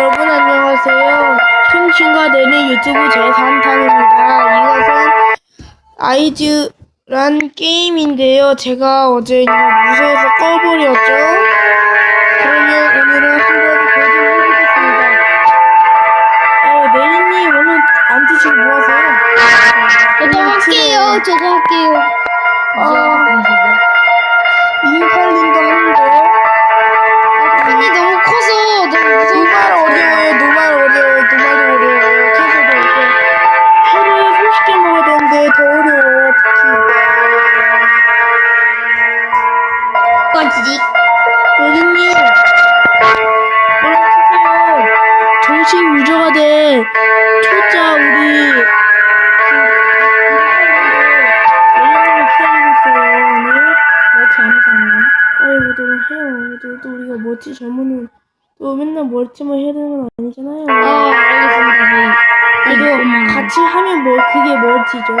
여러분 안녕하세요. 싱싱과 내는 유튜브 제3탄입니다. 이것은 아이즈란 게임인데요. 제가 어제 이거 무서워서 꺼버렸죠. 그러면 오늘은 한번 도전해보겠습니다. 어, 내리님 오늘 안 드시고 뭐 하세요? 저도 할게요. 저도 할게요. 어, 멀티 전문은 또 맨날 멀티만 해야 되는 건 아니잖아요. 아, 알겠습니다. 네. 그래도 이거만. 같이 하면 뭐 그게 멀티죠.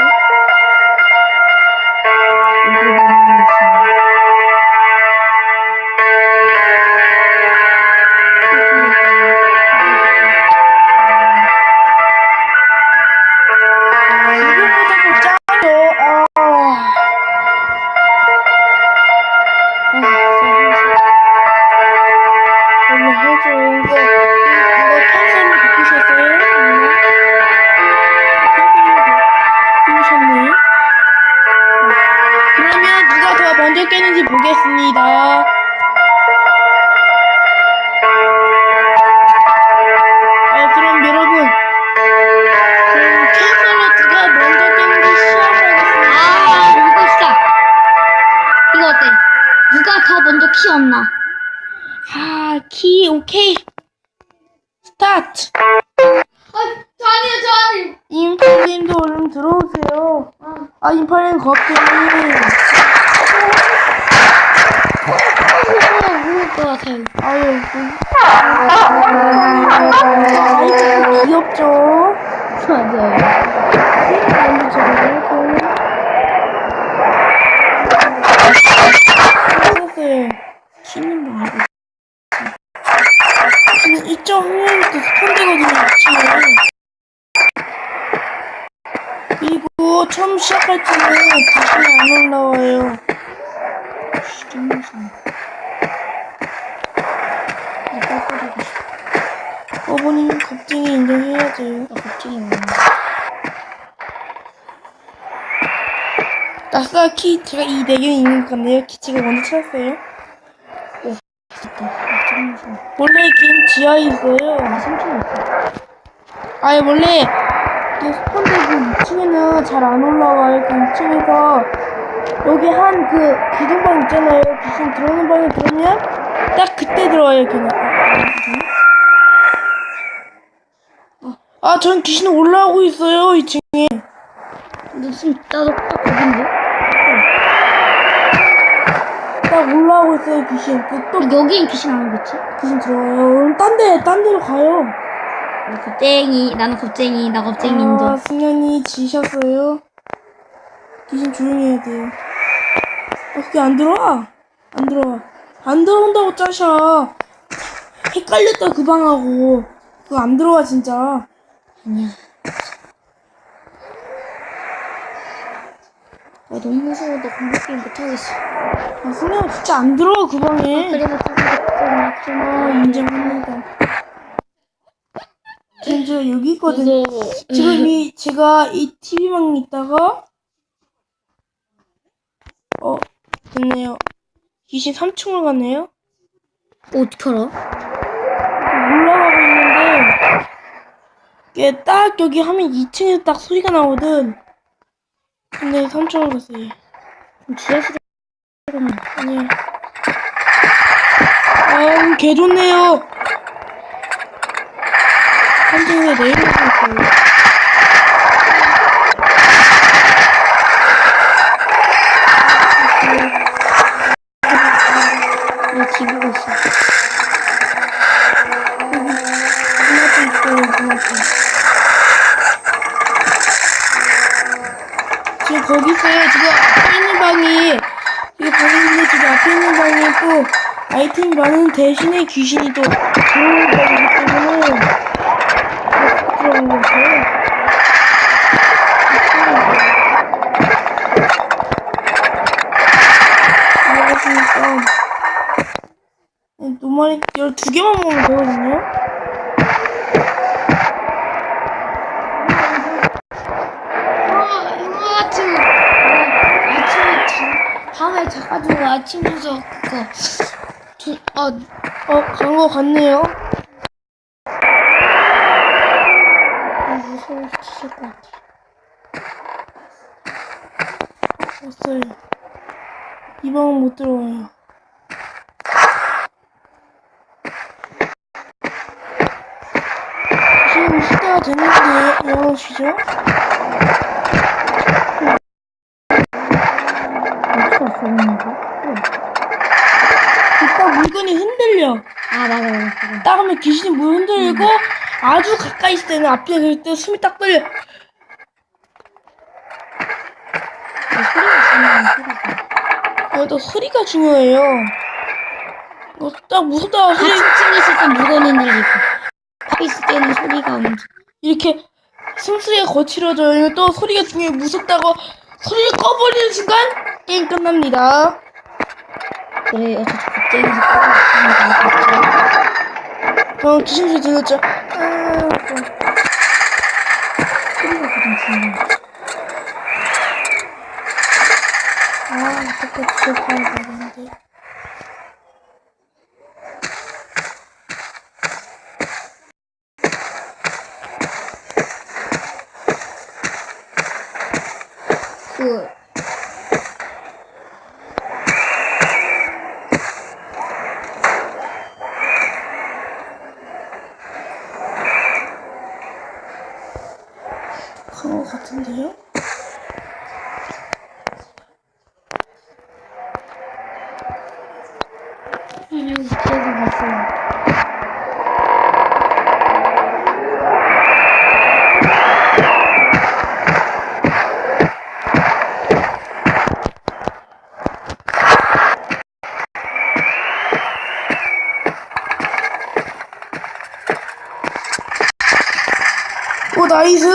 누가 더 먼저 키웠나? 아, 키, 오케이. 스타트. 아, 저 아니에요, 저 아니에요. 인팔님도 얼른 들어오세요. 아, 인팔님 갑자기. 모를 것 같아요. 아유, 귀엽죠? 맞아요. 먼저 저를 선생님, 키는 뭐 하고 있어? 키는 2.1부터 스폰되거든요, 아침에. 그리고 처음 시작할 때는 다시 안 올라와요. 씨, 좀 무서워. 나 뻐버리고 싶 어. 어머님 겁쟁이 인정해야 돼요. 나 갑자기 뭐. 아까 키 제가 이 네 개는 있는 것 같네요. 키 제가 먼저 찾았어요. 좀 무서워. 원래 긴 지하에 있어요. 아, 삼촌 없어. 아니 원래 그 스폰되고 2층에는 잘 안 올라와요. 그 2층에서 여기 한 그 기둥방 있잖아요. 귀신 들어오는 방에 들어오면 딱 그때 들어와요. 그냥. 아, 전 귀신 올라오고 있어요. 2층에. 무슨, 나도 딱 거긴데? 딱 올라오고 있어요. 귀신. 그 또 여기엔 귀신 안 오겠지? 귀신 들어와요. 그럼 딴 데, 딴 데로 가요. 어, 겁쟁이. 나는 겁쟁이. 나 겁쟁이 아, 인정. 승현이 지셨어요? 귀신 조용히 해야 돼요. 아, 그게 안 들어와? 안 들어와. 안 들어온다고 짜샤. 헷갈렸다, 그 방하고. 그거 안 들어와, 진짜. 아니야. 아, 너무 무서워. 나 공부 게임 못하겠어. 아, 승현 진짜 안 들어와, 그 방에. 그래, 못하겠어. 아, 인정합니다. 지금 저 여기 있거든요. 지금 이, 제가 이 TV방에 있다가, 어, 귀신 3층으로 갔네요. 어떻게 알아? 올라가고 있는데 이게 딱 여기 하면 2층에서 딱 소리가 나거든. 근데 3층으로 갔어요. 지하실에 아니야 아우 개 좋네요. 3층에 내일하고 있어요 나는 대신에 귀신이 또 좋은 거기 때문에 그런 거예요. 그러니까 노말이 12개만 먹으면 되거든요. 아, 아침에 자가지고 아침 무서 그거 주, 어 어, 간 거 같네요. 무서워 죽을 것 같아. 왔어요. 이 방은 못 들어와요. 지금 시대가 됐는데, 열어주시죠? 어떻게 왔어, 형아? 이따 물건이 흔들려. 아, 맞아, 맞아. 하면 귀신이 물 흔들고, 아주 가까이 있을 때는 앞에 있을 때 숨이 딱 떨려. 소리가 중요한 소리가. 여기다 소리가 중요해요. 이거 딱 무섭다. 소리. 같이 있을 때 물건은 들리고, 밖에 있을 때는 소리가 없는. 이렇게 숨소리가 거칠어져요. 또 소리가 중요해 무섭다고 소리를 꺼버리는 순간 게임 끝납니다. 그래요, 저 갑자기 습니다 저 귀신 소리 들렸죠? 아, 또. 소리가 가장 중요해. 아, 자꾸 지적하는 거 같은데. 그, 그런 거 같은데요? 그냥 그때도 봤어요. 오, 나이스!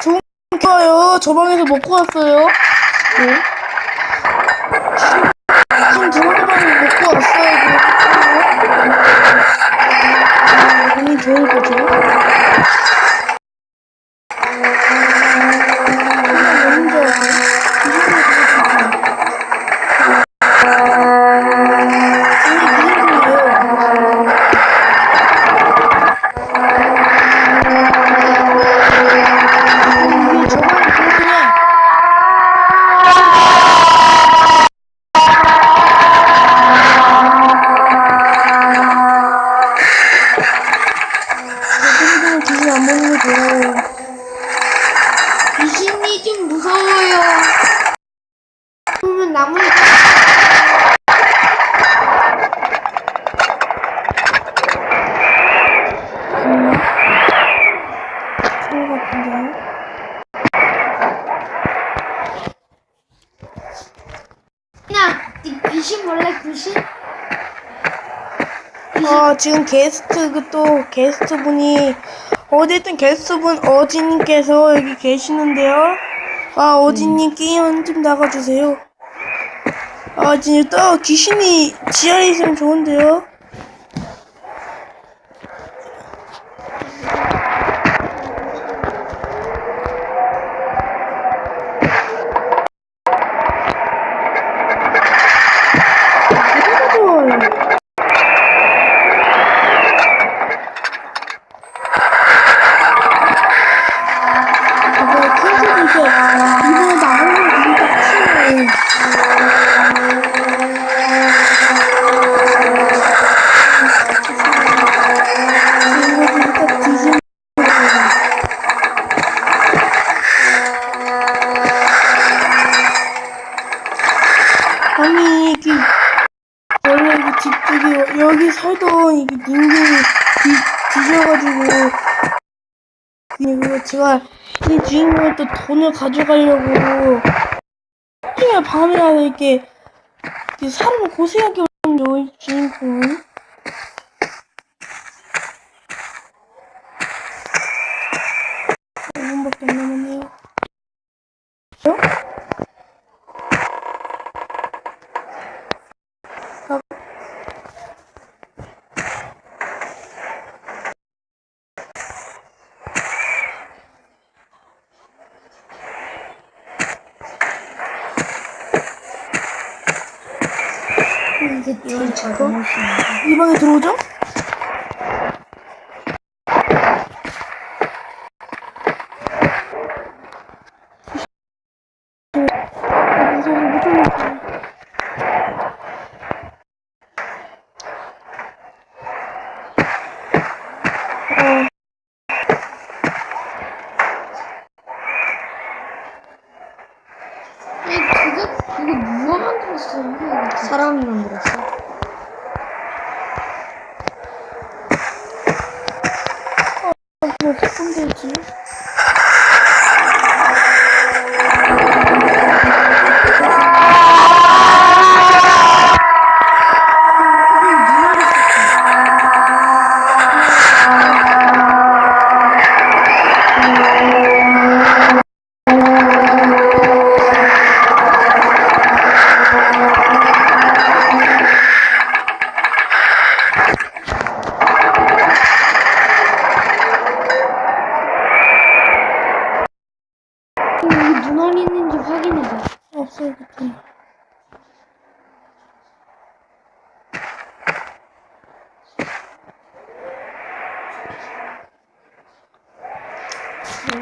좋은 거 좋아요. 저 방에서 먹고 왔어요. 네. 90 원래 90? 90? 아 지금 게스트 그 또 게스트 분이 어쨌든 게스트 분 어진님께서 여기 계시는데요. 아 어진님 음. 게임 한좀 나가주세요. 아 지금 또 귀신이 지하에 있으면 좋은데요. 제가 이 주인공의 또 돈을 가져가려고. 그냥 밤이라서 이렇게, 이렇게 사람을 고생하게 이 주인공은 어, 5분밖에 안 남았네요. 어? 아, 저거? 이 방에 들어오죠? 못 들어올게요. 어, 사람이 만들었어. 아,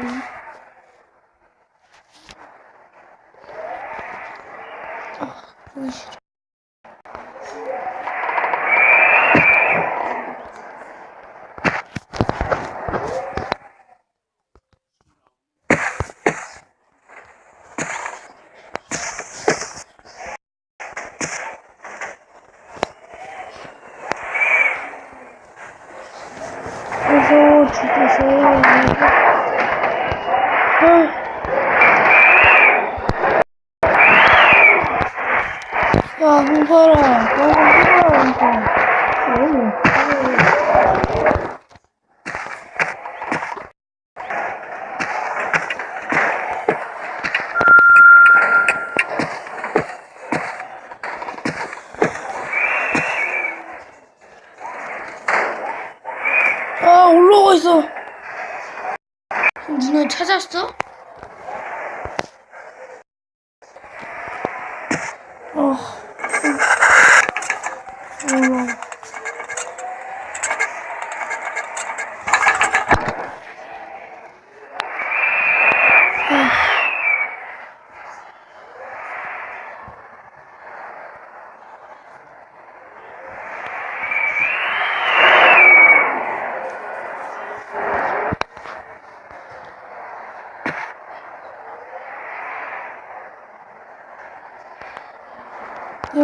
보기 싫어. 그래서 죽으세요. 너무 홍사라, 홍사. 아, 올라오고 있어. 눈알 찾았어? 어.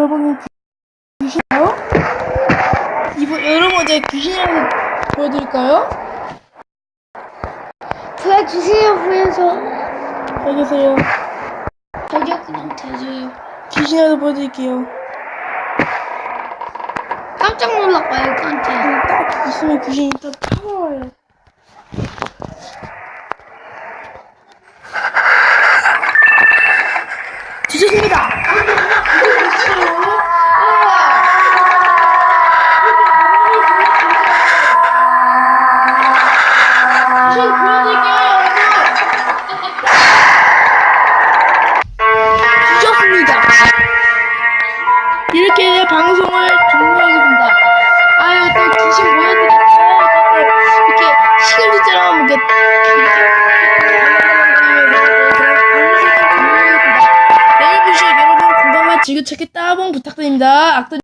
여러분은 귀신인가요? 이번 여러분 이제 귀신을 보여드릴까요? 도와주세요 보여서. 여기 계세요. 저기요 그냥 대줘요. 귀신이라도 보여드릴게요. 깜짝 놀랄까요 깜짝. 딱 있으면 귀신이 딱 타와요. 부탁드립니다. 악도